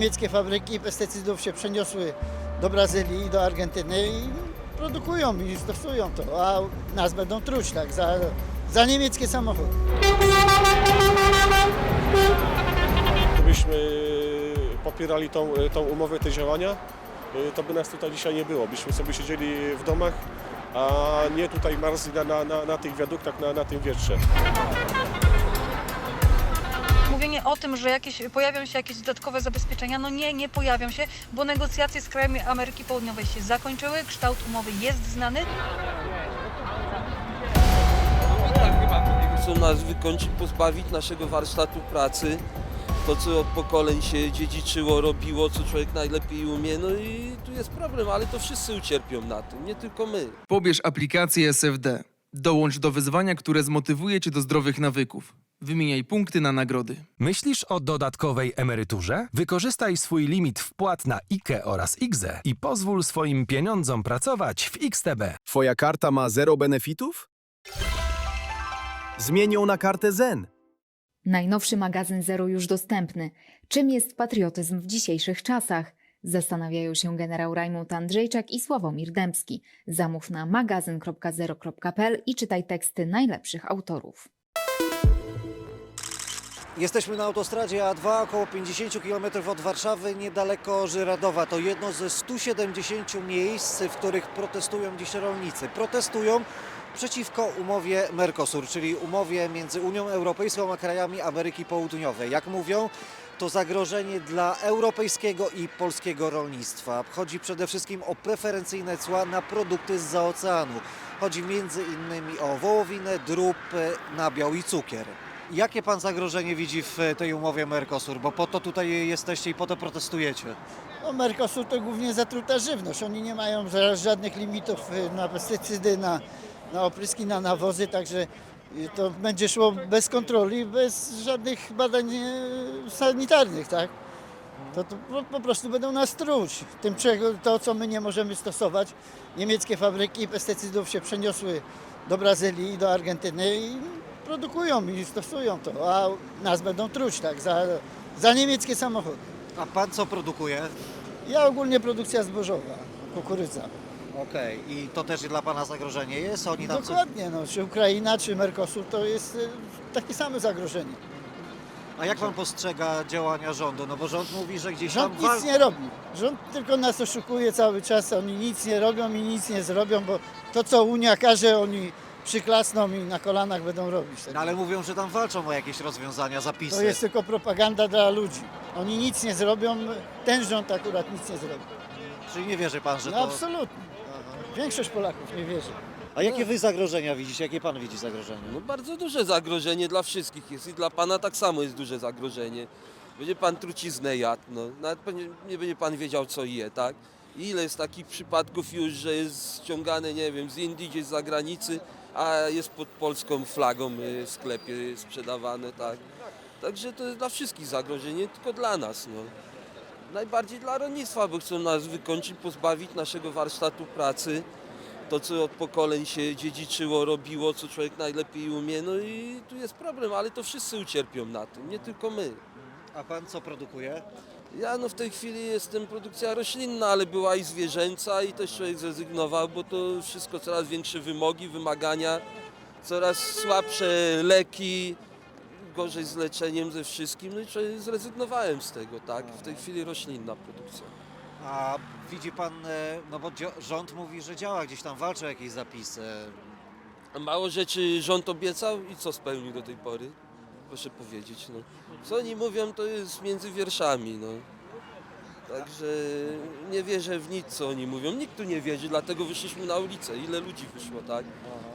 niemieckie fabryki pestycydów się przeniosły do Brazylii i do Argentyny i produkują i stosują to, a nas będą truć tak za, za niemieckie samochody. Gdybyśmy popierali tą, tą umowę, te działania, y, to by nas tutaj dzisiaj nie było. Byśmy sobie siedzieli w domach, a nie tutaj marzli na, na, na, na tych wiaduktach, na, na tym wietrze. Mówienie o tym, że jakieś, pojawią się jakieś dodatkowe zabezpieczenia, no nie, nie pojawią się, bo negocjacje z krajami Ameryki Południowej się zakończyły, kształt umowy jest znany. Chcą nas wykończyć, pozbawić naszego warsztatu pracy. To, co od pokoleń się dziedziczyło, robiło, co człowiek najlepiej umie. No i tu jest problem, ale to wszyscy ucierpią na tym, nie tylko my. Pobierz aplikację SFD. Dołącz do wyzwania, które zmotywuje cię do zdrowych nawyków. Wymieniaj punkty na nagrody. Myślisz o dodatkowej emeryturze? Wykorzystaj swój limit wpłat na IKE oraz IGZE i pozwól swoim pieniądzom pracować w XTB. Twoja karta ma zero benefitów? Zmień ją na kartę Zen. Najnowszy magazyn Zero już dostępny. Czym jest patriotyzm w dzisiejszych czasach? Zastanawiają się generał Rajmund Andrzejczak i Sławomir Dębski. Zamów na magazyn.zero.pl i czytaj teksty najlepszych autorów. Jesteśmy na autostradzie A2, około 50 km od Warszawy, niedaleko Żyradowa. To jedno ze 170 miejsc, w których protestują dziś rolnicy. Protestują przeciwko umowie Mercosur, czyli umowie między Unią Europejską a krajami Ameryki Południowej. Jak mówią, to zagrożenie dla europejskiego i polskiego rolnictwa. Chodzi przede wszystkim o preferencyjne cła na produkty z oceanu. Chodzi między innymi o wołowinę, drób, nabiał i cukier. Jakie pan zagrożenie widzi w tej umowie Mercosur? Bo po to tutaj jesteście i po to protestujecie. No, Mercosur to głównie zatruta żywność. Oni nie mają ża- żadnych limitów y, na pestycydy, na, na opryski, na nawozy, także y, to będzie szło bez kontroli, bez żadnych badań y, sanitarnych, tak? To, to po, prostu będą nas truć. Tym, czego, to, co my nie możemy stosować. Niemieckie fabryki pestycydów się przeniosły do Brazylii do Argentyny i produkują i stosują to, a nas będą truć, tak? Za, za niemieckie samochody. A pan co produkuje? Ja ogólnie produkcja zbożowa, kukurydza. Okej, i to też dla pana zagrożenie jest? Oni tam. Dokładnie, no, czy Ukraina, czy Mercosur to jest y, takie samo zagrożenie. A jak pan postrzega działania rządu? No bo rząd mówi, że gdzieś Rząd tam... wal- nic nie robi. Rząd tylko nas oszukuje cały czas, oni nic nie robią i nic nie zrobią, bo to co Unia każe, oni przyklasną i na kolanach będą robić. Tak? No, ale mówią, że tam walczą o jakieś rozwiązania, zapisy. To jest tylko propaganda dla ludzi. Oni nic nie zrobią, ten rząd akurat nic nie zrobi. Czyli nie wierzy pan, że No to... absolutnie. Większość Polaków nie wierzy. A jakie wy zagrożenia widzicie? Jakie pan widzi zagrożenia? No bardzo duże zagrożenie dla wszystkich jest i dla pana tak samo jest duże zagrożenie. Będzie pan truciznę jadł, no. Nawet pewnie nie będzie pan wiedział co je, tak? I Ile jest takich przypadków już, że jest ściągane, nie wiem, z Indii, gdzieś z zagranicy, a jest pod polską flagą y, w sklepie sprzedawane, tak? Także to jest dla wszystkich zagrożenie, nie tylko dla nas, no. Najbardziej dla rolnictwa, bo chcą nas wykończyć, pozbawić naszego warsztatu pracy to, co od pokoleń się dziedziczyło, robiło, co człowiek najlepiej umie. No i tu jest problem, ale to wszyscy ucierpią na tym, nie tylko my. A pan co produkuje? Ja no w tej chwili jestem produkcja roślinna, ale była i zwierzęca i też człowiek zrezygnował, bo to wszystko coraz większe wymogi, wymagania, coraz słabsze leki, gorzej z leczeniem, ze wszystkim. No i człowiek zrezygnowałem z tego, tak? W tej chwili roślinna produkcja. A widzi pan, e, no bo dzio- rząd mówi, że działa, gdzieś tam walczy o jakieś zapisy. Mało rzeczy rząd obiecał i co spełnił do tej pory? Proszę powiedzieć. No. Co oni mówią, to jest między wierszami. No. Także nie wierzę w nic, co oni mówią. Nikt tu nie wierzy, dlatego wyszliśmy na ulicę. Ile ludzi wyszło, tak?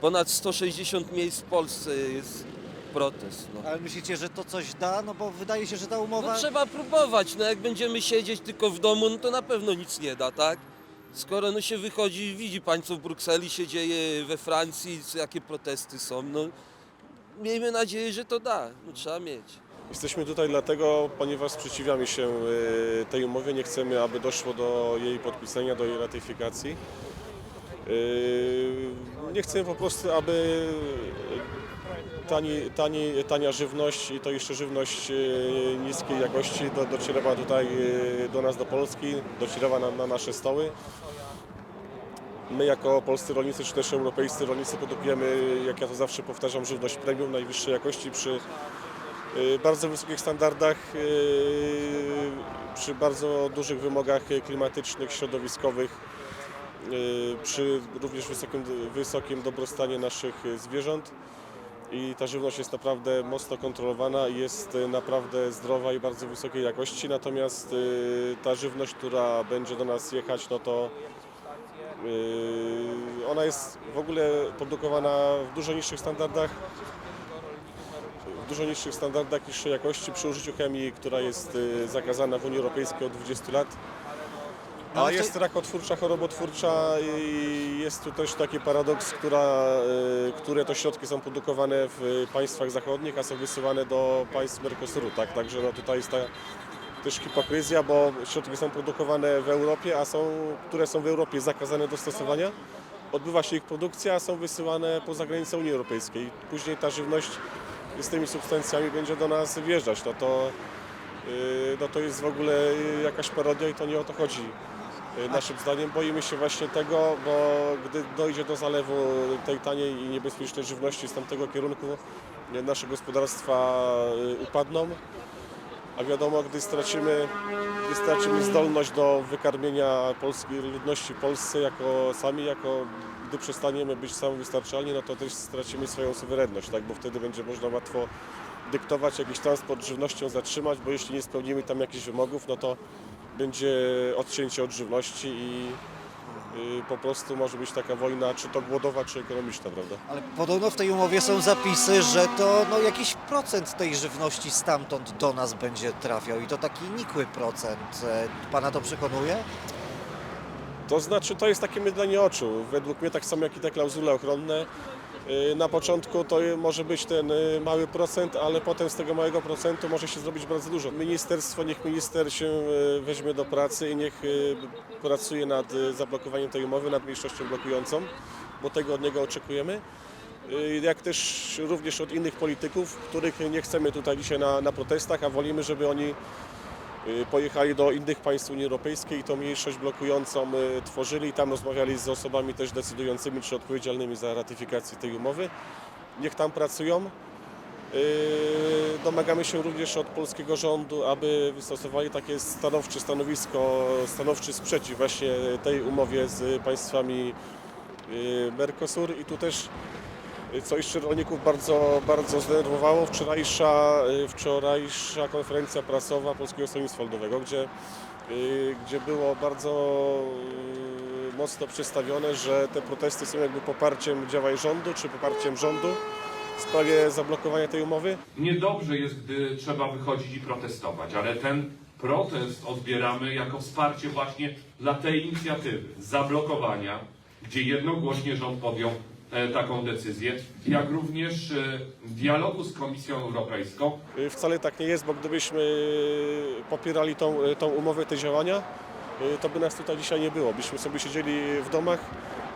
Ponad 160 miejsc w Polsce jest protest. No. Ale myślicie, że to coś da? No bo wydaje się, że ta umowa... No trzeba próbować, no jak będziemy siedzieć tylko w domu, no to na pewno nic nie da, tak? Skoro no się wychodzi, widzi pan co w Brukseli się dzieje, we Francji, jakie protesty są, no miejmy nadzieję, że to da, no trzeba mieć. Jesteśmy tutaj dlatego, ponieważ sprzeciwiamy się y, tej umowie, nie chcemy, aby doszło do jej podpisania, do jej ratyfikacji. Y, Nie chcemy po prostu, aby tani, tani, tania żywność i to jeszcze żywność e, niskiej jakości do, docierała tutaj do nas do Polski, docierała na, na nasze stoły. My jako polscy rolnicy, czy też europejscy rolnicy produkujemy, jak ja to zawsze powtarzam, żywność premium najwyższej jakości przy y, bardzo wysokich standardach, y, przy bardzo dużych wymogach klimatycznych, środowiskowych, y, przy również wysokim, wysokim dobrostanie naszych zwierząt. I ta żywność jest naprawdę mocno kontrolowana jest naprawdę zdrowa i bardzo wysokiej jakości. Natomiast ta żywność, która będzie do nas jechać, no to Ona jest w ogóle produkowana w dużo niższych standardach, w dużo niższych standardach, niższej jakości przy użyciu chemii, która jest yy, zakazana w Unii Europejskiej od 20 lat. No, A jest rakotwórcza, chorobotwórcza i jest tu też taki paradoks, która, yy, które to środki są produkowane w państwach zachodnich, a są wysyłane do państw Mercosuru, tak? Także no tutaj jest ta też hipokryzja, bo środki są produkowane w Europie, a są, które są w Europie zakazane do stosowania. Odbywa się ich produkcja, a są wysyłane poza granicę Unii Europejskiej. Później ta żywność z tymi substancjami będzie do nas wjeżdżać. No to, yy, no to jest w ogóle jakaś parodia i to nie o to chodzi. Yy, Naszym zdaniem boimy się właśnie tego, bo gdy dojdzie do zalewu tej taniej i niebezpiecznej żywności z tamtego kierunku, nasze gospodarstwa yy, upadną. A wiadomo, gdy stracimy, gdy stracimy zdolność do wykarmienia polskiej ludności w Polsce jako sami, jako gdy przestaniemy być samowystarczalni, no to też stracimy swoją suwerenność, tak? bo wtedy będzie można łatwo dyktować jakiś transport żywnością zatrzymać, bo jeśli nie spełnimy tam jakichś wymogów, no to będzie odcięcie od żywności i po prostu może być taka wojna, czy to głodowa, czy ekonomiczna, prawda? Ale podobno w tej umowie są zapisy, że to no, jakiś procent tej żywności stamtąd do nas będzie trafiał i to taki nikły procent. E, Pana to przekonuje? To znaczy, to jest takie mydlenie oczu. Według mnie tak samo jak i te klauzule ochronne. Yy, Na początku to może być ten yy, mały procent, ale potem z tego małego procentu może się zrobić bardzo dużo. Ministerstwo, niech minister się yy, weźmie do pracy i niech pracuje nad zablokowaniem tej umowy, nad mniejszością blokującą, bo tego od niego oczekujemy. Jak też również od innych polityków, których nie chcemy tutaj dzisiaj na, na protestach, a wolimy, żeby oni Y, pojechali do innych państw Unii Europejskiej i tą mniejszość blokującą y, tworzyli i tam rozmawiali z osobami też decydującymi czy odpowiedzialnymi za ratyfikację tej umowy. Niech tam pracują. Y, Domagamy się również od polskiego rządu, aby wystosowali takie stanowcze stanowisko, stanowczy sprzeciw właśnie tej umowie z państwami y, Mercosur i tu też co jeszcze rolników bardzo, bardzo zdenerwowało, wczorajsza, y, wczorajsza konferencja prasowa Polskiego Stronnictwa Ludowego, gdzie, y, gdzie było bardzo y, mocno przedstawione, że te protesty są jakby poparciem działań rządu, czy poparciem rządu w sprawie zablokowania tej umowy. Niedobrze jest, gdy trzeba wychodzić i protestować, ale ten protest odbieramy jako wsparcie właśnie dla tej inicjatywy zablokowania, gdzie jednogłośnie rząd podjął taką decyzję, jak również e, dialogu z Komisją Europejską, Y, Wcale tak nie jest, bo gdybyśmy popierali tą, tą umowę, te działania, y, to by nas tutaj dzisiaj nie było. Byśmy sobie siedzieli w domach,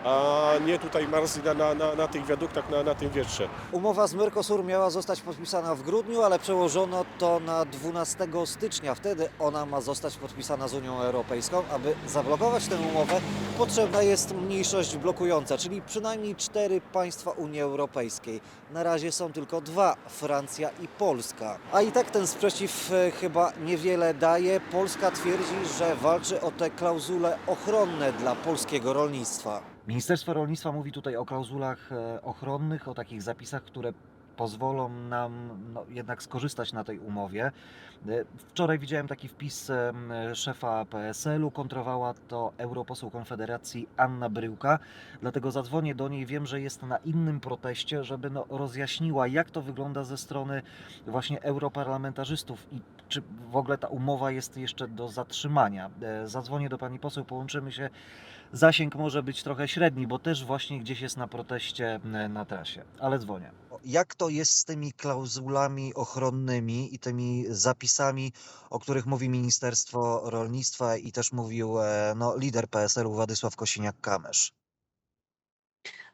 a nie tutaj marzli na, na, na, na tych wiaduktach, na, na tym wietrze. Umowa z Mercosur miała zostać podpisana w grudniu, ale przełożono to na 12 stycznia. Wtedy ona ma zostać podpisana z Unią Europejską. Aby zablokować tę umowę, potrzebna jest mniejszość blokująca, czyli przynajmniej cztery państwa Unii Europejskiej. Na razie są tylko dwa Francja i Polska. A i tak ten sprzeciw e, chyba niewiele daje. Polska twierdzi, że walczy o te klauzule ochronne dla polskiego rolnictwa. Ministerstwo Rolnictwa mówi tutaj o klauzulach e, ochronnych, o takich zapisach, które pozwolą nam no, jednak skorzystać na tej umowie. E, Wczoraj widziałem taki wpis em, szefa PSL-u, kontrowała to europoseł Konfederacji Anna Bryłka, dlatego zadzwonię do niej, wiem, że jest na innym proteście, żeby no, rozjaśniła jak to wygląda ze strony właśnie europarlamentarzystów i czy w ogóle ta umowa jest jeszcze do zatrzymania. E, Zadzwonię do pani poseł, połączymy się zasięg może być trochę średni, bo też właśnie gdzieś jest na proteście e, na trasie, ale dzwonię. Jak to jest z tymi klauzulami ochronnymi i tymi zapisami, o których mówi Ministerstwo Rolnictwa i też mówił e, no, lider PSL-u Władysław Kosiniak-Kamysz?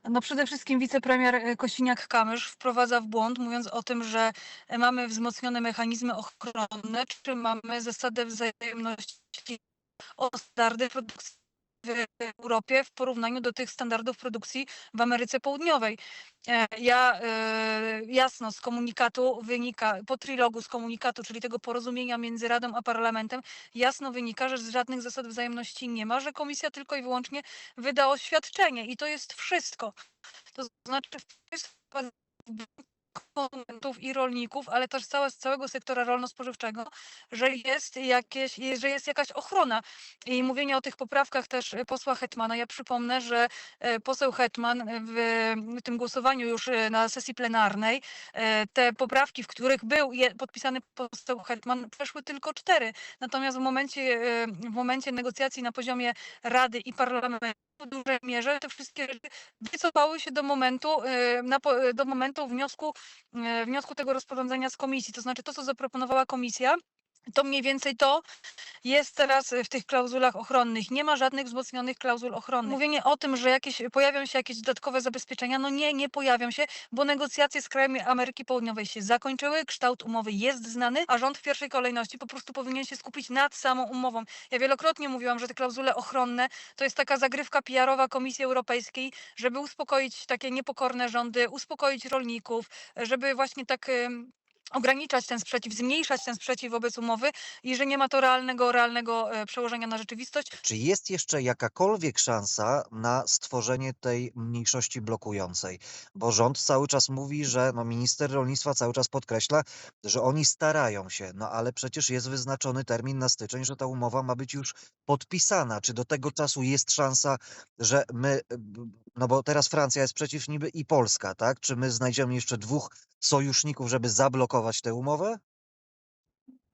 No przede wszystkim wicepremier e, Kosiniak-Kamysz wprowadza w błąd, mówiąc o tym, że mamy wzmocnione mechanizmy ochronne, czy mamy zasadę wzajemności o standardy produkcji w Europie w porównaniu do tych standardów produkcji w Ameryce Południowej. E, Ja e, jasno z komunikatu wynika, po trilogu z komunikatu, czyli tego porozumienia między Radą a Parlamentem, jasno wynika, że żadnych zasad wzajemności nie ma, że komisja tylko i wyłącznie wyda oświadczenie i to jest wszystko. To znaczy wszystko konsumentów i rolników, ale też całe, całego sektora rolno-spożywczego, że jest, jakieś, że jest jakaś ochrona. I mówienie o tych poprawkach też e, posła Hetmana. Ja przypomnę, że e, poseł Hetman w tym głosowaniu już e, na sesji plenarnej e, te poprawki, w których był podpisany poseł Hetman, przeszły tylko cztery. Natomiast w momencie, e, w momencie negocjacji na poziomie Rady i Parlamentu w dużej mierze te wszystkie rzeczy wycofały się do momentu, na, po- do momentu wniosku, e, wniosku tego rozporządzenia z komisji. To znaczy to, co zaproponowała komisja, to mniej więcej to jest teraz w tych klauzulach ochronnych. Nie ma żadnych wzmocnionych klauzul ochronnych. Mówienie o tym, że jakieś, pojawią się jakieś dodatkowe zabezpieczenia, no nie, nie pojawią się, bo negocjacje z krajami Ameryki Południowej się zakończyły, kształt umowy jest znany, a rząd w pierwszej kolejności po prostu powinien się skupić nad samą umową. Ja wielokrotnie mówiłam, że te klauzule ochronne to jest taka zagrywka PR-owa Komisji Europejskiej, żeby uspokoić takie niepokorne rządy, uspokoić rolników, żeby właśnie tak ograniczać ten sprzeciw, zmniejszać ten sprzeciw wobec umowy i że nie ma to realnego, realnego e, przełożenia na rzeczywistość. Czy jest jeszcze jakakolwiek szansa na stworzenie tej mniejszości blokującej? Bo rząd cały czas mówi, że no minister rolnictwa cały czas podkreśla, że oni starają się, no ale przecież jest wyznaczony termin na styczeń, że ta umowa ma być już podpisana. Czy do tego czasu jest szansa, że my, b- no bo teraz Francja jest przeciw niby i Polska, tak? Czy my znajdziemy jeszcze dwóch sojuszników, żeby zablokować tę umowę?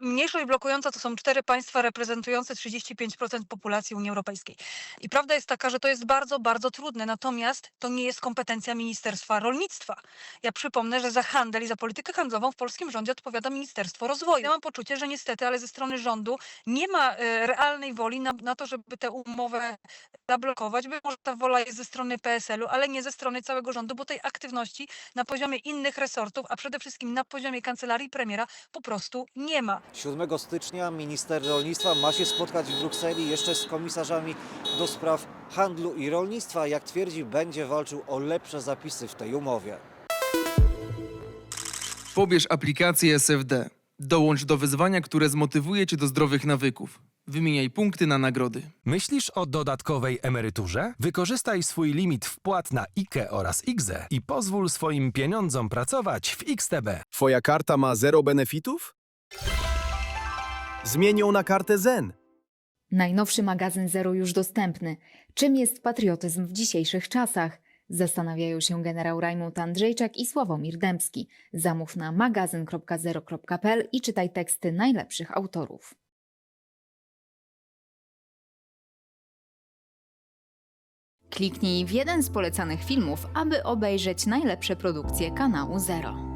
Mniejszość blokująca to są cztery państwa reprezentujące 35% populacji Unii Europejskiej. I prawda jest taka, że to jest bardzo, bardzo trudne, natomiast to nie jest kompetencja Ministerstwa Rolnictwa. Ja przypomnę, że za handel i za politykę handlową w polskim rządzie odpowiada Ministerstwo Rozwoju. Ja mam poczucie, że niestety, ale ze strony rządu nie ma e, realnej woli na, na to, żeby tę umowę zablokować. Być może ta wola jest ze strony PSL-u, ale nie ze strony całego rządu, bo tej aktywności na poziomie innych resortów, a przede wszystkim na poziomie kancelarii premiera po prostu nie ma. 7 stycznia minister rolnictwa ma się spotkać w Brukseli jeszcze z komisarzami do spraw handlu i rolnictwa. Jak twierdzi, będzie walczył o lepsze zapisy w tej umowie. Pobierz aplikację SFD. Dołącz do wyzwania, które zmotywuje cię do zdrowych nawyków. Wymieniaj punkty na nagrody. Myślisz o dodatkowej emeryturze? Wykorzystaj swój limit wpłat na IKE oraz IGZE i pozwól swoim pieniądzom pracować w XTB. Twoja karta ma zero benefitów? Zmień ją na kartę ZEN. Najnowszy magazyn Zero już dostępny. Czym jest patriotyzm w dzisiejszych czasach? Zastanawiają się generał Rajmund Andrzejczak i Sławomir Dębski. Zamów na magazyn.zero.pl i czytaj teksty najlepszych autorów. Kliknij w jeden z polecanych filmów, aby obejrzeć najlepsze produkcje kanału Zero.